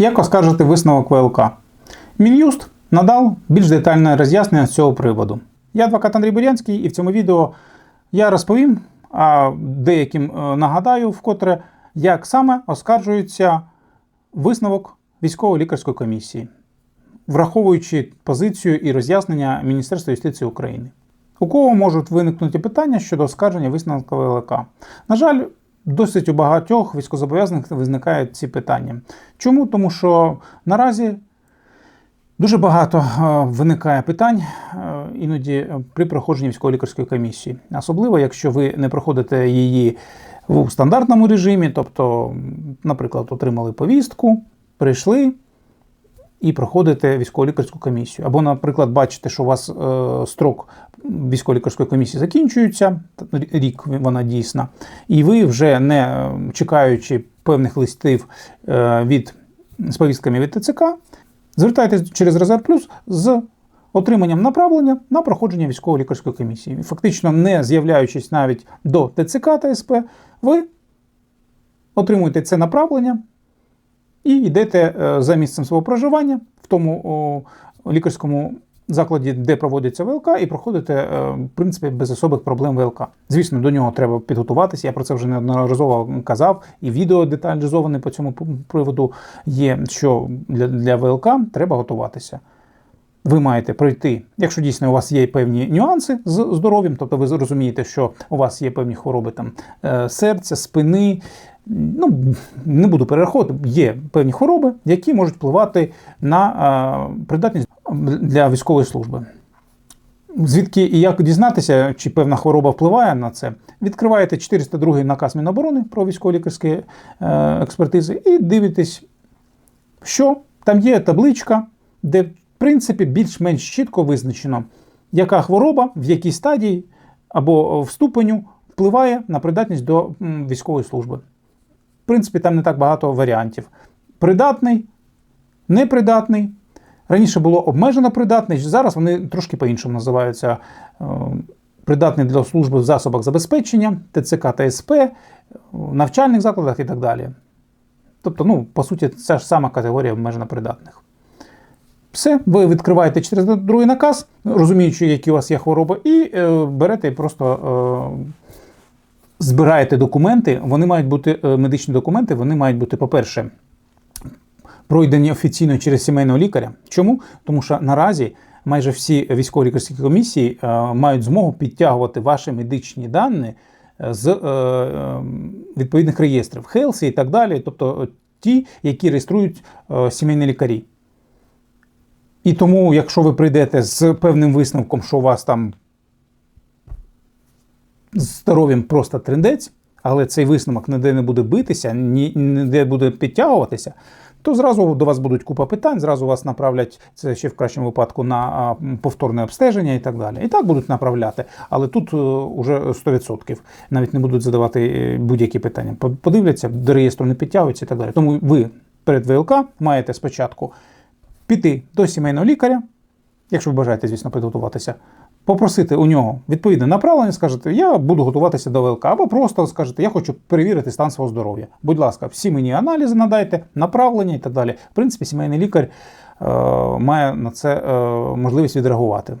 Як оскаржити висновок ВЛК? Мін'юст надав більш детальне роз'яснення з цього приводу. Я адвокат Андрій Бурянський, і в цьому відео я розповім, а деяким е, нагадаю вкотре, як саме оскаржується висновок військово-лікарської комісії, враховуючи позицію і роз'яснення Міністерства юстиції України. У кого можуть виникнути питання щодо оскарження висновку ВЛК? На жаль, досить у багатьох військовозобов'язаних виникають ці питання. Чому? Тому що наразі дуже багато е, виникає питань е, іноді при проходженні військово-лікарської комісії, особливо якщо ви не проходите її в стандартному режимі, тобто, наприклад, отримали повістку, прийшли і проходите військово-лікарську комісію. Або, наприклад, бачите, що у вас е, строк військово-лікарської комісії закінчується, рік вона дійсна, і ви вже не е, чекаючи певних листів е, від з повістками від ТЦК, звертаєтесь через Резерв Плюс з отриманням направлення на проходження військово-лікарської комісії. Фактично, не з'являючись навіть до ТЦК та СП, ви отримуєте це направлення і йдете е, за місцем свого проживання в тому лікарському закладі, де проводиться ВЛК, і проходите, е, в принципі, без особих проблем ВЛК. Звісно, до нього треба підготуватися. Я про це вже неодноразово казав, і відео деталізоване по цьому приводу є, що для, для ВЛК треба готуватися. Ви маєте пройти, якщо дійсно у вас є певні нюанси з здоров'ям, тобто ви розумієте, що у вас є певні хвороби там е, серця, спини. Ну, не буду перераховувати, є певні хвороби, які можуть впливати на придатність для військової служби. Звідки і як дізнатися, чи певна хвороба впливає на це, відкриваєте 402 наказ Міноборони про військово-лікарські е, експертизи і дивитесь, що там є табличка, де, в принципі, більш-менш чітко визначено, яка хвороба, в якій стадії або в ступеню впливає на придатність до військової служби. В принципі, там не так багато варіантів. Придатний, непридатний. Раніше було обмежено придатний, зараз вони трошки по-іншому називаються е, придатний для служби в засобах забезпечення, ТЦК та СП, в навчальних закладах і так далі. Тобто, ну, по суті, ця ж сама категорія обмежено придатних. Все, ви відкриваєте через другий наказ, розуміючи, які у вас є хвороби, і е, берете і просто е, збираєте документи. Вони мають бути е, медичні документи, вони мають бути, по-перше, пройдені офіційно через сімейного лікаря. Чому? Тому що наразі майже всі військово-лікарські комісії е, мають змогу підтягувати ваші медичні дані е, з е, відповідних реєстрів Хелсі і так далі, тобто ті, які реєструють сімейні лікарі. І тому, якщо ви прийдете з певним висновком, що у вас там з здоров'ям просто трендець, але цей висновок ніде не буде битися, ніде буде підтягуватися, то зразу до вас будуть купа питань, зразу вас направлять це ще в кращому випадку на повторне обстеження і так далі. І так будуть направляти. Але тут вже 100%. Навіть не будуть задавати е, будь-які питання. Подивляться, до реєстру не підтягуються і так далі. Тому ви перед ВЛК маєте спочатку піти до сімейного лікаря, якщо ви бажаєте, звісно, підготуватися попросити у нього відповідне направлення, скажете, я буду готуватися до ВЛК, або просто скажете, я хочу перевірити стан свого здоров'я. Будь ласка, всі мені аналізи надайте, направлення і так далі. В принципі, сімейний лікар е, має на це е, можливість відреагувати.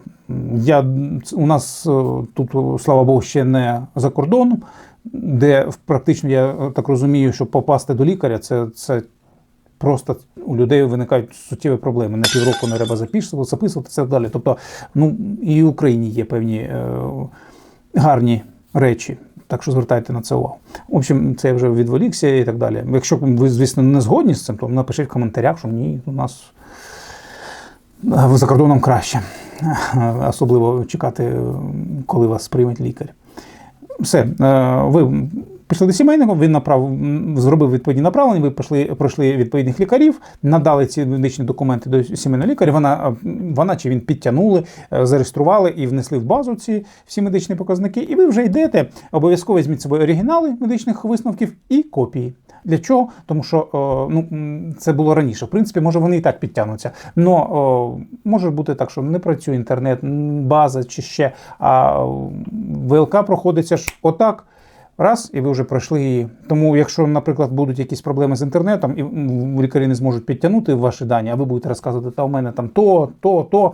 Я, У нас е, тут, слава Богу, ще не за кордоном, де практично я так розумію, що попасти до лікаря це, це просто у людей виникають суттєві проблеми. На півроку не треба записувати, записувати це далі. Тобто, ну і в Україні є певні е, гарні речі. Так що звертайте на це увагу. В общем, це я вже відволікся і так далі. Якщо ви, звісно, не згодні з цим, то напишіть в коментарях, що ні, у нас за кордоном краще. Особливо чекати, коли вас приймуть лікар. Все, е, ви Пішли до сімейного, він направ... зробив відповідні направлення, ви пішли, пройшли відповідних лікарів, надали ці медичні документи до сімейного лікаря. Вона вона чи він підтягнули, е, зареєстрували і внесли в базу ці всі медичні показники. І ви вже йдете, обов'язково візьміть собою оригінали медичних висновків і копії. Для чого? Тому що е, ну, це було раніше. В принципі, може вони і так підтягнуться. Но може бути так, що не працює інтернет, база чи ще. А ВЛК проходиться ж отак Раз, і ви вже пройшли її. Тому, якщо, наприклад, будуть якісь проблеми з інтернетом, і лікарі не зможуть підтягнути ваші дані, а ви будете розказувати, та у мене там то, то, то,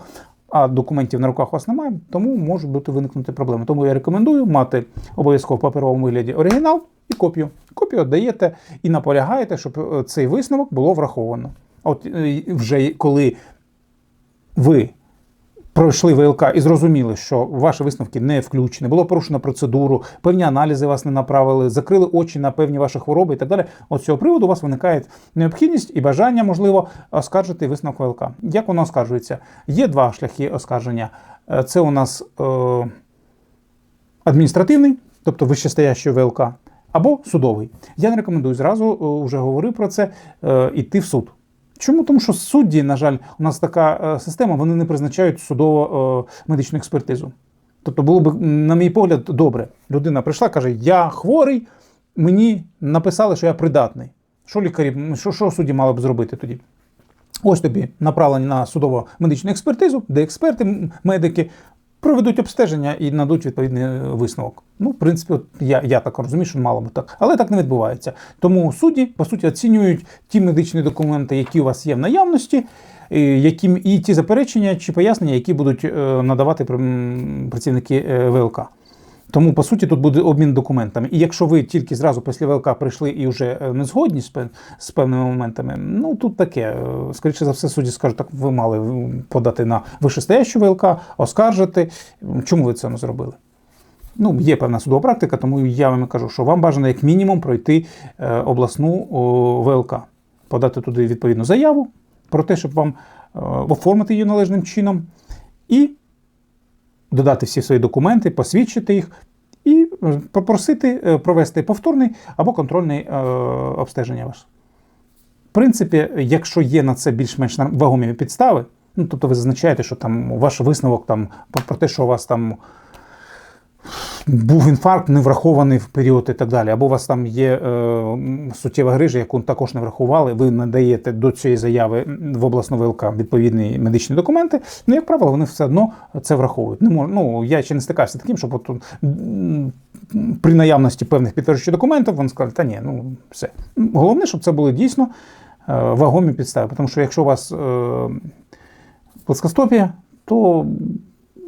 а документів на руках у вас немає, тому можуть бути виникнути проблеми. Тому я рекомендую мати обов'язково в паперовому вигляді оригінал і копію. Копію віддаєте і наполягаєте, щоб е, цей висновок було враховано. От е, вже коли ви пройшли ВЛК і зрозуміли, що ваші висновки не включені, було порушено процедуру, певні аналізи вас не направили, закрили очі на певні ваші хвороби і так далі. От з цього приводу у вас виникає необхідність і бажання, можливо, оскаржити висновок ВЛК. Як воно оскаржується? Є два шляхи оскарження. Е, Це у нас е, адміністративний, тобто вищестоящий ВЛК, або судовий. Я не рекомендую зразу, е, вже говорив про це, е, йти в суд. Чому? Тому що судді, на жаль, у нас така е, система, вони не призначають судово е, медичну експертизу. Тобто було б, на мій погляд, добре. Людина прийшла, каже: Я хворий, мені написали, що я придатний. Що лікарі, що, що судді мали б зробити тоді? Ось тобі направлення на судово медичну експертизу, де експерти, медики проведуть обстеження і надуть відповідний е, висновок. Ну, в принципі, от я, я так розумію, що мало би так. Але так не відбувається. Тому судді, по суті, оцінюють ті медичні документи, які у вас є в наявності, і, які, і ті заперечення чи пояснення, які будуть е, надавати працівники е, ВЛК. Тому, по суті, тут буде обмін документами. І якщо ви тільки зразу після ВЛК прийшли і вже е, не згодні з, пев- з певними моментами, ну тут таке. Е, Скоріше за все, судді скажуть, так ви мали подати на вищестоящу ВЛК, оскаржити. Чому ви це не зробили? Ну, є певна судова практика, тому я вам кажу, що вам бажано як мінімум пройти е, обласну ВЛК, подати туди відповідну заяву про те, щоб вам оформити її належним чином, і додати всі свої документи, посвідчити їх і е, попросити е, провести повторний або контрольний е, обстеження ваш. В принципі, якщо є на це більш-менш вагомі підстави, ну тобто ви зазначаєте, що там ваш висновок там про, про те, що у вас там був інфаркт, не врахований в період і так далі, або у вас там є е, суттєва грижа, яку також не врахували, ви надаєте до цієї заяви в обласну ВЛК відповідні медичні документи. Ну, як правило, вони все одно це враховують. Не мож, ну, я ще не стикався таким, щоб от, при наявності певних підтверджуючих документів вони сказали, та ні, ну все. Головне, щоб це були дійсно е, вагомі підстави. Тому що якщо у вас е, плоскостопія, то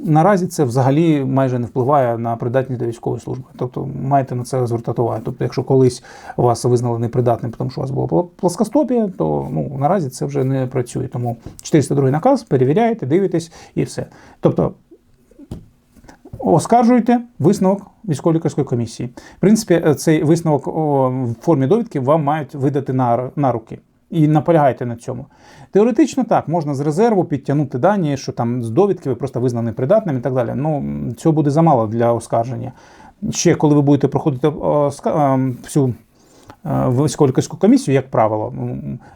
наразі це взагалі майже не впливає на придатність до військової служби. Тобто маєте на це звертати увагу. Тобто, якщо колись вас визнали непридатним, тому що у вас була плоскостопія, то ну, наразі це вже не працює. Тому 402 наказ, перевіряєте, дивитесь і все. Тобто оскаржуйте висновок військово-лікарської комісії. В принципі, е, цей висновок в формі довідки вам мають видати на руки. І наполягайте на цьому. Теоретично так, можна з резерву підтягнути дані, що там з довідки ви просто визнані придатним і так далі. Ну, цього буде замало для оскарження. Ще коли ви будете проходити оска- ем, всю е, військово-лікарську комісію, як правило,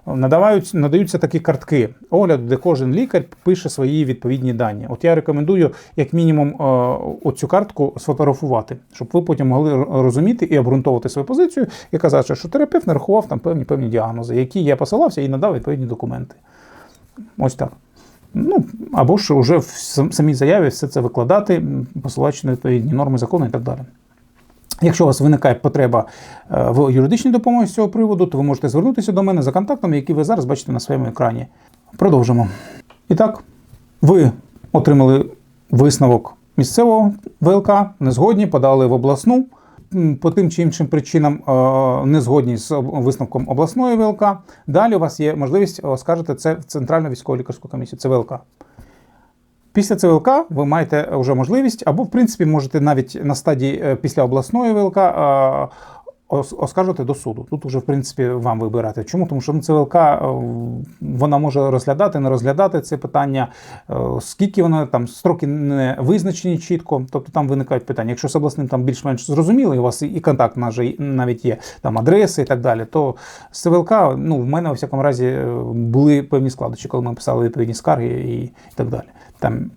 надавають, надаються такі картки огляду, де кожен лікар пише свої відповідні дані. От я рекомендую, як мінімум, е, оцю картку сфотографувати, щоб ви потім могли розуміти і обґрунтовувати свою позицію і казати, що терапевт нарахував там певні певні діагнози, які я посилався і надав відповідні документи. Ось так. Ну, або ж вже в самій заяві все це викладати, посилаючи на відповідні норми закону і так далі. Якщо у вас виникає потреба е, в юридичній допомозі з цього приводу, то ви можете звернутися до мене за контактами, які ви зараз бачите на своєму екрані. Продовжимо. І так, ви отримали висновок місцевого ВЛК, не згодні, подали в обласну. По тим чи іншим причинам е, не згодні з висновком обласної ВЛК. Далі у вас є можливість оскаржити це в Центральну військово лікарську комісію. Це ВЛК. Після ЦВЛК ви маєте вже можливість, або, в принципі, можете навіть на стадії е, після обласної ВЛК е, ос- оскаржити до суду. Тут вже, в принципі, вам вибирати. Чому? Тому що ну, ЦВЛК е, вона може розглядати, не розглядати це питання, скільки вона там строки не визначені чітко. Тобто там виникають питання. Якщо з обласним там більш-менш зрозуміло, і у вас і- контакт наже- навіть є, там адреси і так далі, то з ЦВЛК, ну, в мене, у всякому разі, були певні складочі, коли ми писали відповідні скарги і так далі. Там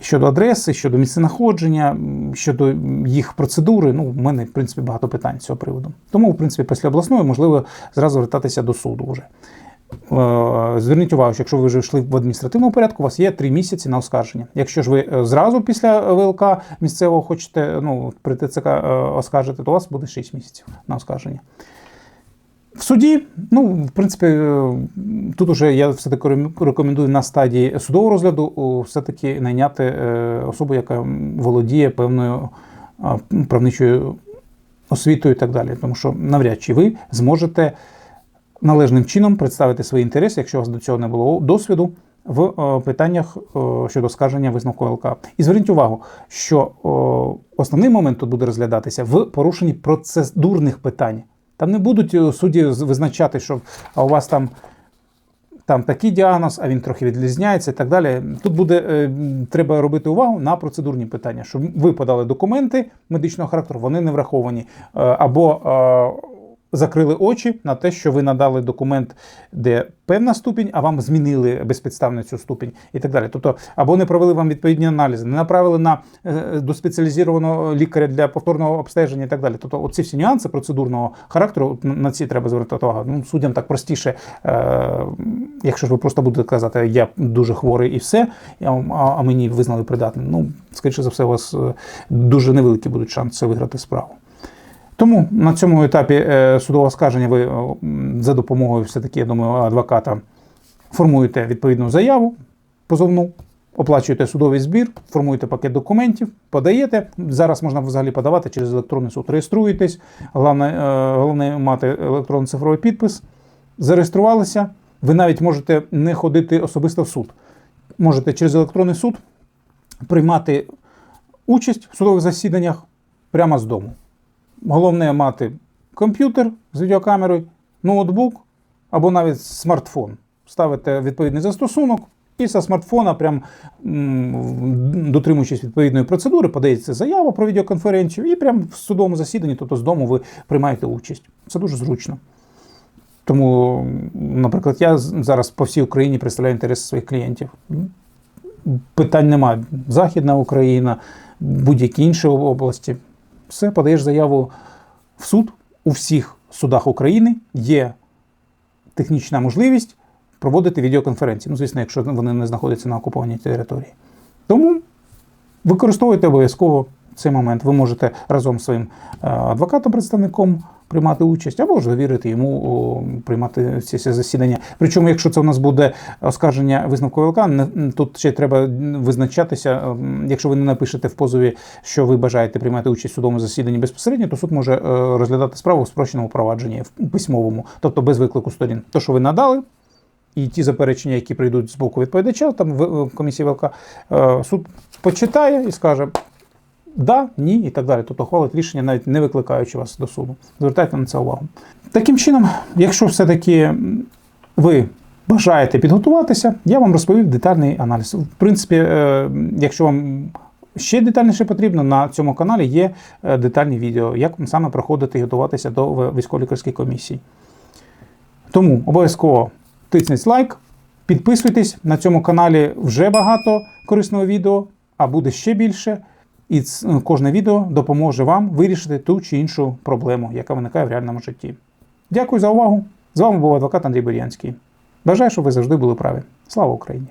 щодо адреси, щодо місценаходження, щодо їх процедури, ну, в мене, в принципі, багато питань з цього приводу. Тому, в принципі, після обласної можливо зразу звертатися до суду вже. Е, Зверніть увагу, що якщо ви вже йшли в адміністративному порядку, у вас є 3 місяці на оскарження. Якщо ж ви е, зразу після ВЛК місцевого хочете ну, при ТЦК е, оскаржити, то у вас буде 6 місяців на оскарження. В суді, ну, в принципі, е, тут уже я все-таки рекомендую на стадії судового розгляду все-таки найняти е, особу, яка володіє певною правничою освітою і так далі. Тому що навряд чи ви зможете належним чином представити свої інтереси, якщо у вас до цього не було досвіду. В е, питаннях щодо скарження висновку ЛК. І зверніть увагу, що основний момент тут буде розглядатися в порушенні процедурних питань. Там не будуть е, судді визначати, що у вас там, там такий діагноз, а він трохи відрізняється і так далі. Тут буде е, треба робити увагу на процедурні питання, щоб ви подали документи медичного характеру, вони не враховані. Е, або е, закрили очі на те, що ви надали документ, де певна ступінь, а вам змінили безпідставно цю ступінь і так далі. Тобто, або не провели вам відповідні аналізи, не направили на е, до спеціалізованого лікаря для повторного обстеження і так далі. Тобто, оці всі нюанси процедурного характеру, на ці треба звертати увагу. Ну, суддям так простіше, е, якщо ж ви просто будете казати, я дуже хворий і все, а, мені визнали придатним. Ну, скоріше за все, у вас е, дуже невеликі будуть шанси виграти справу. Тому на цьому етапі е, судового скарження ви е, за допомогою все-таки, я думаю, адвоката формуєте відповідну заяву позовну, оплачуєте судовий збір, формуєте пакет документів, подаєте. Зараз можна взагалі подавати через електронний суд. Реєструєтесь, головне, е, головне мати електронний цифровий підпис. Зареєструвалися. Ви навіть можете не ходити особисто в суд. Можете через електронний суд приймати участь в судових засіданнях прямо з дому. Головне мати комп'ютер з відеокамерою, ноутбук або навіть смартфон. Ставите відповідний застосунок і зі смартфона, прям дотримуючись відповідної процедури, подається заява про відеоконференцію, і прямо в судовому засіданні, тобто з дому, ви приймаєте участь. Це дуже зручно. Тому, наприклад, я зараз по всій Україні представляю інтереси своїх клієнтів. Питань немає. Західна Україна, будь-які інші області. Все, подаєш заяву в суд. У всіх судах України є технічна можливість проводити відеоконференції. Ну, звісно, якщо вони не знаходяться на окупованій території. Тому використовуйте обов'язково цей момент. Ви можете разом з своїм е, адвокатом-представником приймати участь, або ж довірити йому приймати ці засідання. Причому, якщо це у нас буде оскарження висновку ВЛК, тут ще треба визначатися. ем, Якщо ви не напишете в позові, що ви бажаєте приймати участь в судовому засіданні безпосередньо, то суд може е, розглядати справу в спрощеному провадженні, в письмовому, тобто без виклику сторін. То, що ви надали, і ті заперечення, які прийдуть з боку відповідача, там в комісії ВЛК, е, суд почитає і скаже да, ні і так далі. Тобто ухвалить рішення, навіть не викликаючи вас до суду. Звертайте на це увагу. Таким чином, якщо все-таки ви бажаєте підготуватися, я вам розповів детальний аналіз. В принципі, е, якщо вам ще детальніше потрібно, на цьому каналі є е, детальні відео, як вам саме проходити і готуватися до військово-лікарської комісії. Тому обов'язково тисніть лайк, підписуйтесь. На цьому каналі вже багато корисного відео, а буде ще більше. І кожне відео допоможе вам вирішити ту чи іншу проблему, яка виникає в реальному житті. Дякую за увагу. З вами був адвокат Андрій Бурянський. Бажаю, щоб ви завжди були праві. Слава Україні!